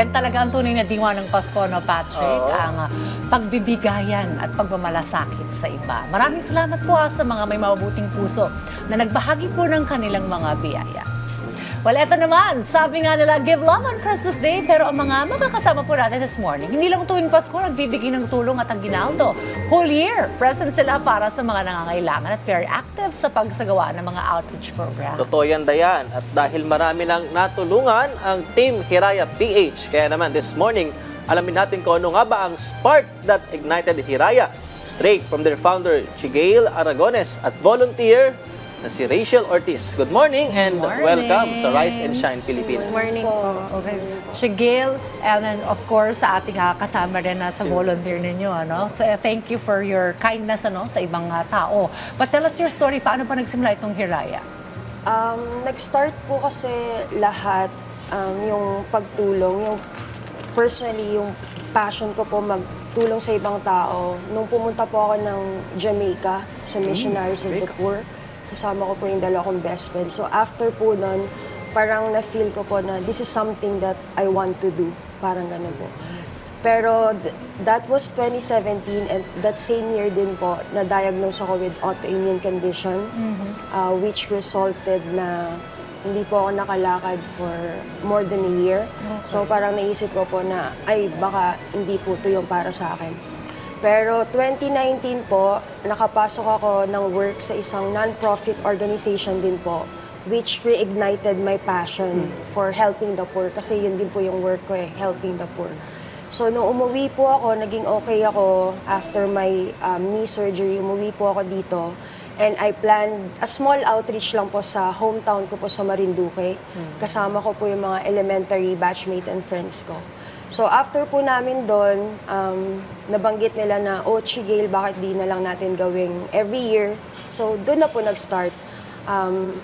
Yan talaga ang tunay na diwa ng Pasko, no, Patrick? Oo. Ang ah, pagbibigayan at pagmamalasakit sa iba. Maraming salamat po ah, sa mga may mabuting puso na nagbahagi po ng kanilang mga biyaya. Well, eto naman, sabi nga nila, give love on Christmas Day, pero ang mga makakasama po natin this morning, hindi lang tuwing Pasko nagbibigay ng tulong at ang ginaldo. Whole year, present sila para sa mga nangangailangan at very active sa pagsagawa ng mga outreach program. Totoo yan, Dayan. At dahil marami nang natulungan ang Team Hiraya PH. Kaya naman this morning, alamin natin kung ano nga ba ang spark that ignited Hiraya. Straight from their founder, Chigale Aragones, at volunteer na si Rachel Ortiz. Good morning and Good morning. welcome sa Rise and Shine Pilipinas. Morning po. Okay. Siya, Gail, and then of course sa ating ah, kasama rin na sa volunteer ninyo. Ano? So, eh, thank you for your kindness ano, sa ibang ah, tao. But tell us your story. Paano pa nagsimula itong Hiraya? Um, nag-start po kasi lahat um, yung pagtulong, yung personally, yung passion ko po magtulong sa ibang tao. Nung pumunta po ako ng Jamaica sa Missionaries of the Poor, kasama ko po yung dalawa kong best friend. So after po nun, parang na-feel ko po na this is something that I want to do. Parang ganun po. Pero th- that was 2017 and that same year din po na-diagnose ako with autoimmune condition uh, which resulted na hindi po ako nakalakad for more than a year. So parang naisip ko po na ay baka hindi po ito yung para sa akin. Pero 2019 po, nakapasok ako ng work sa isang non-profit organization din po which reignited my passion for helping the poor kasi yun din po yung work ko eh, helping the poor. So, nung umuwi po ako, naging okay ako after my um, knee surgery, umuwi po ako dito. And I planned a small outreach lang po sa hometown ko po sa Marinduque. Kasama ko po yung mga elementary batchmate and friends ko. So after po namin doon, um, nabanggit nila na, oh, Chigale, bakit di na lang natin gawing every year? So doon na po nag-start. Um,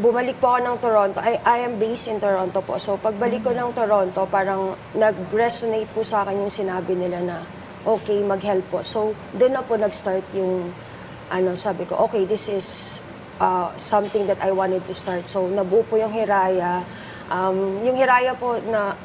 bumalik po ako ng Toronto. I, I am based in Toronto po. So pagbalik ko ng Toronto, parang nag-resonate po sa akin yung sinabi nila na, okay, mag-help po. So doon na po nag-start yung, ano, sabi ko, okay, this is uh, something that I wanted to start. So nabuo po yung Hiraya. Um, yung Hiraya po na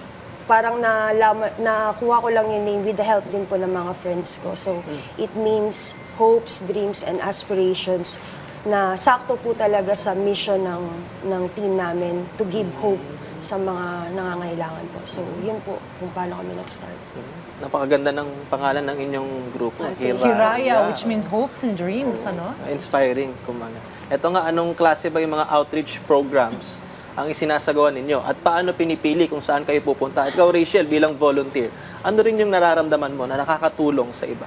parang na nakuha ko lang yung name with the help din po ng mga friends ko. So, it means hopes, dreams, and aspirations na sakto po talaga sa mission ng, ng team namin to give hope sa mga nangangailangan po. So, yun po kung paano kami nag-start. Napakaganda ng pangalan ng inyong grupo. Ah, you. Hiraya, which means hopes and dreams, ano? Inspiring, kumbaga. Ito nga, anong klase ba yung mga outreach programs ang isinasagawa ninyo? At paano pinipili kung saan kayo pupunta? At ikaw, Rachel, bilang volunteer, ano rin yung nararamdaman mo na nakakatulong sa iba?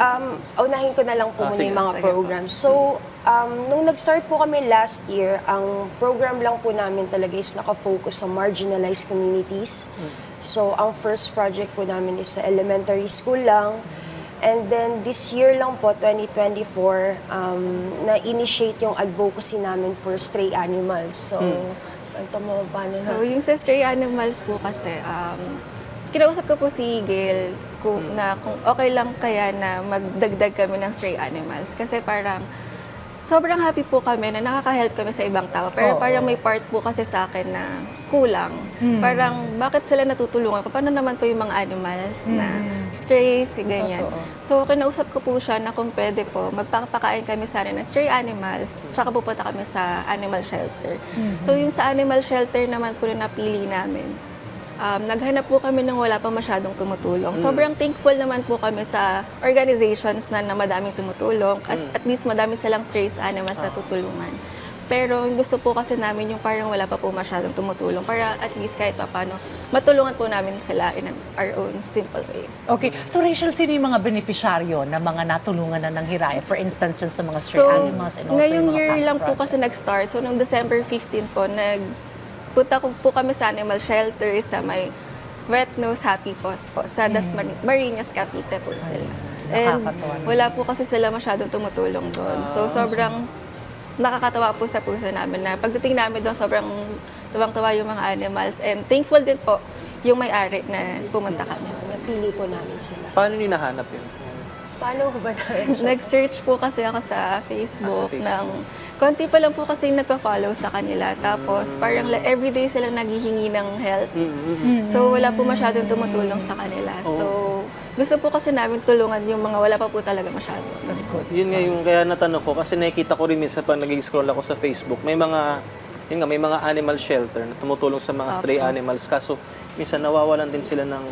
Um, unahin ko na lang po Ah, muna sige. yung mga Sige po. programs. So, um, nung nag-start po kami last year, ang program lang po namin talaga is nakafocus sa marginalized communities. So, ang first project po namin is sa elementary school lang. And then, this year lang po, 2024, um, na-initiate yung advocacy namin for stray animals. So, ito mo, paano na? So, yung sa stray animals po kasi, um, kinausap ko po si Gail kung, na kung okay lang kaya na magdagdag kami ng stray animals. Kasi parang, sobrang happy po kami na nakaka-help kami sa ibang tao. Pero Oo. parang may part po kasi sa akin na kulang. Parang, bakit sila natutulungan? Paano naman po yung mga animals na strays, ganyan. Totoo. So, kinausap ko po siya na kung pwede po, magpapakain kami sana ng stray animals, tsaka pupunta kami sa animal shelter. So, yung sa animal shelter naman po na napili namin, um, naghanap po kami ng wala pa masyadong tumutulong. Sobrang thankful naman po kami sa organizations na, na madaming tumutulong. As, At least madami silang stray animals na tutulungan. Pero gusto po kasi namin yung parang wala pa po masyadong tumutulong para at least kahit pa paano matulungan po namin sila in our own simple ways. Okay. So, Rachel, sino yung mga benepisyaryo na mga natulungan na ng Hiraya? For instance, dyan sa mga stray animals and also yung mga year lang po projects. kasi nag-start. So, noong December 15 po, nag punta ko po kami sa animal shelter sa may Wet Nose Happy Paws po, sa Dasmariñas, Cavite po sila. And wala po kasi sila masyadong tumutulong doon. So, sobrang nakakatawa po sa puso namin na pagdating namin doon, sobrang tuwang-tuwa yung mga animals. And thankful din po yung may-ari na pumunta kami. Napili po namin sila. Paano nyo nahanap yun? Paano ba namin siya? Nag-search po kasi ako sa Facebook, Ah, sa Facebook. ng konti pa lang po kasi nagpa-follow sa kanila. Tapos parang la- everyday silang naghihingi ng help. So wala po masyadong tumutulong sa kanila. So gusto po kasi namin tulungan yung mga wala pa po talaga masyado. That's good. Yun nga yung kaya natanong ko kasi nakikita ko rin minsan pag nag-scroll ako sa Facebook, may mga yun nga, may mga animal shelter na tumutulong sa mga stray animals kaso minsan nawawalan din sila ng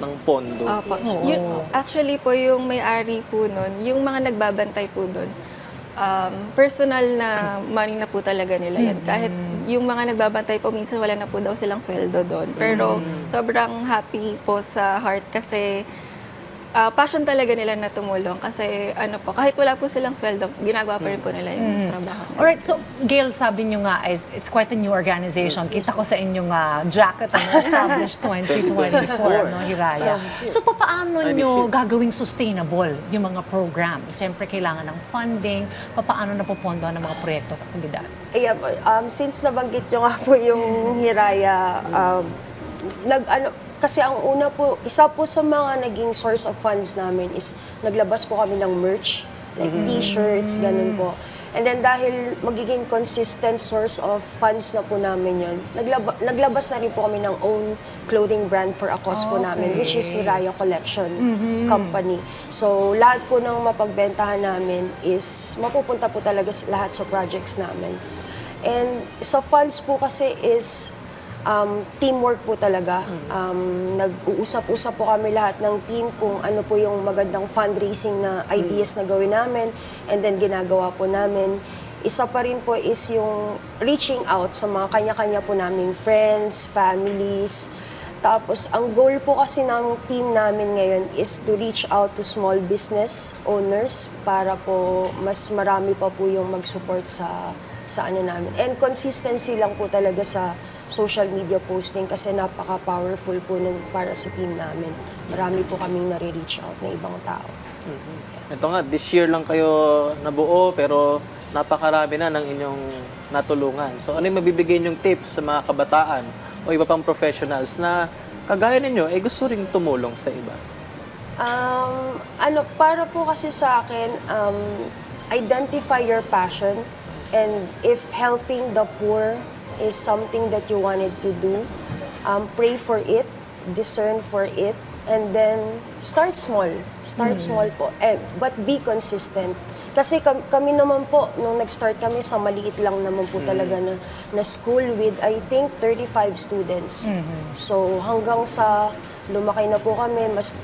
ng pondo. Opo. Oo. Yun- actually po, yung may-ari po nun, yung mga nagbabantay po dun, um, personal na money na po talaga nila yan. Kahit yung mga nagbabantay po, minsan wala na po daw silang sweldo doon. Pero sobrang happy po sa heart kasi ah, passion talaga nila na tumulong. Kasi ano po, kahit wala po silang sweldo, ginagawa pa rin po nila yung trabaho nila. Alright, so Gail, sabi nyo nga, is, it's quite a new organization. Kita ko sa inyong ah, jacket, ano, established 2024, no, Hiraya. So, paano I miss nyo gagawing sustainable yung mga programs? Siyempre, kailangan ng funding. Paano napupondo ng mga proyekto at aktibidad? Yeah, um, since nabanggit nyo nga po yung Hiraya, um, nag, ano, kasi ang una po, isa po sa mga naging source of funds namin is naglabas po kami ng merch, like t-shirts, ganun po. And then dahil magiging consistent source of funds na po namin yun, naglaba, naglabas na rin po kami ng own clothing brand for a cause po namin, which is Hiraya Collection Company. So lahat po ng mapagbentahan namin is mapupunta po talaga lahat sa projects namin. And sa funds po kasi is um, teamwork po talaga. Um, nag-uusap-usap po kami lahat ng team kung ano po yung magandang fundraising na ideas na gawin namin and then ginagawa po namin. Isa pa rin po is yung reaching out sa mga kanya-kanya po naming friends, families. Tapos, ang goal po kasi ng team namin ngayon is to reach out to small business owners para po mas marami pa po yung mag-support sa sa ano namin. And consistency lang po talaga sa social media posting kasi napaka-powerful po nun para sa team namin. Marami po kaming nare-reach out na ibang tao. Ito nga, this year lang kayo nabuo pero napakarami na ng inyong natulungan. So ano yung mabibigay niyong tips sa mga kabataan o iba pang professionals na kagaya ninyo, eh gusto ring tumulong sa iba? Um, ano, para po kasi sa akin, um, identify your passion and if helping the poor is something that you wanted to do, um, pray for it, discern for it, and then start small. Start small po. Eh, but be consistent. Kasi kami, kami naman po, nung nag-start kami sa maliit lang naman po talaga na, na school with, I think, 35 students. So hanggang sa lumaki na po kami, mas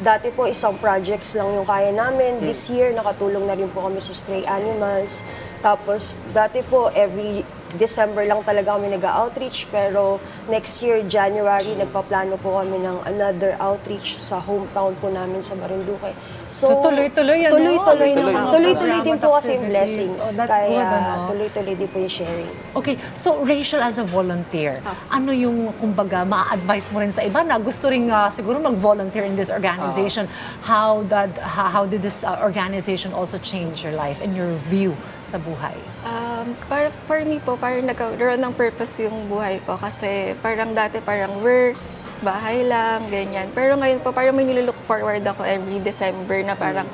Dati po isang projects lang yung kaya namin. This year, nakatulong na rin po kami sa stray animals. Tapos, dati po, every December lang talaga kami nag-outreach. Pero next year, January, nagpaplano po kami ng another outreach sa hometown po namin sa Marinduque. So, So, tuloy-tuloy, ano? Tuloy-tuloy, Tuloy-tuloy. naman. tuloy-tuloy din po kasi yung Activities. blessings. Oh, that's Kaya good, ano? tuloy-tuloy din po yung sharing. Okay, so Rachel as a volunteer, ano yung kumbaga ma-advise mo rin sa iba na gusto rin ah, siguro mag-volunteer in this organization? How did how, how did this ah, organization also change your life and your view sa buhay? Um, para, for me po, parang nagkaroon ng purpose yung buhay ko kasi parang dati parang work, bahay lang, ganyan. Pero ngayon po, parang may nilook forward ako every December na parang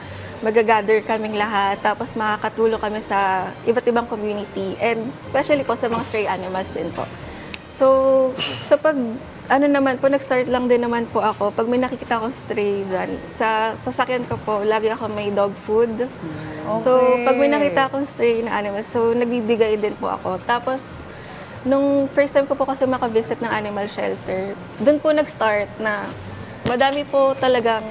magagather kaming lahat, tapos makakatulong kami sa iba't ibang community, and especially po sa mga stray animals din po. So, sa pag, ano naman po, nag-start lang din naman po ako, pag may nakikita akong stray dyan, sa sasakyan ko po, lagi ako may dog food. So, Okay. pag may nakita akong stray na animals, so nagbibigay din po ako. Tapos, nung first time ko po kasi makavisit ng animal shelter, doon po nag-start na madami po talagang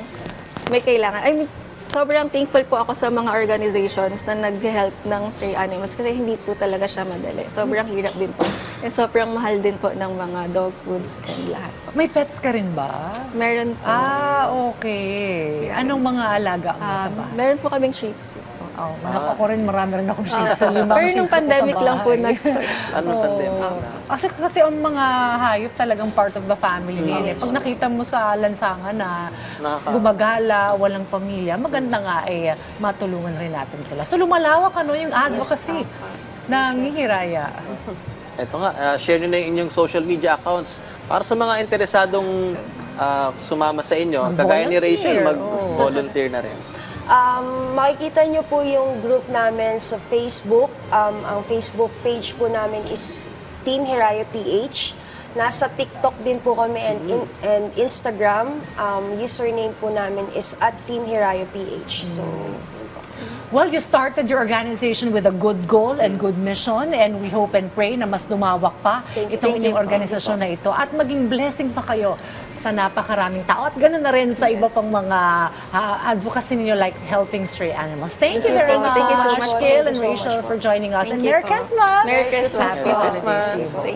may kailangan. I mean, sobrang thankful po ako sa mga organizations na nag-help ng stray animals kasi hindi po talaga siya madali. Sobrang hirap din po. And sobrang mahal din po ng mga dog foods and lahat po. May pets ka rin ba? Meron po. Ah, okay. Anong mga alaga mo sa um, bahay? meron po kaming shih tzu po. Oh, naku, ako rin marami rin akong shih tzu. Limang Pero shih nung tzu ko sa pandemic lang po bahay. nag-start. Ano pandemic na? Kasi kasi ang mga hayop talagang part of the family Mm. ngayon. eh. Pag nakita mo sa lansangan na Nakaka- gumagala, walang pamilya, maganda nga eh matulungan rin natin sila. So lumalawak ano yung advocacy ng Hiraya. Ito nga, ah, share nyo na yung inyong social media accounts para sa mga interesadong ah, sumama sa inyo. Kagaya ni Rachel, Mag-volunteer, na rin. Um, makikita nyo po yung group namin sa Facebook. Um, ang Facebook page po namin is Team Hiraya PH. Nasa TikTok din po kami and, in- and Instagram. Um, username po namin is at Team Hiraya PH. So, Well, you started your organization with a good goal and good mission and we hope and pray na mas lumawak pa Thank itong Thank inyong organisasyon na ito at maging blessing pa kayo sa napakaraming tao at ganoon na rin sa iba pang mga ah, advocacy ninyo like helping stray animals. Thank, you you very much, Thank you so Gail much. and Thank you so Rachel, for joining us. Thank and Merry. Christmas! Merry Christmas Happy po. holidays to you. Thank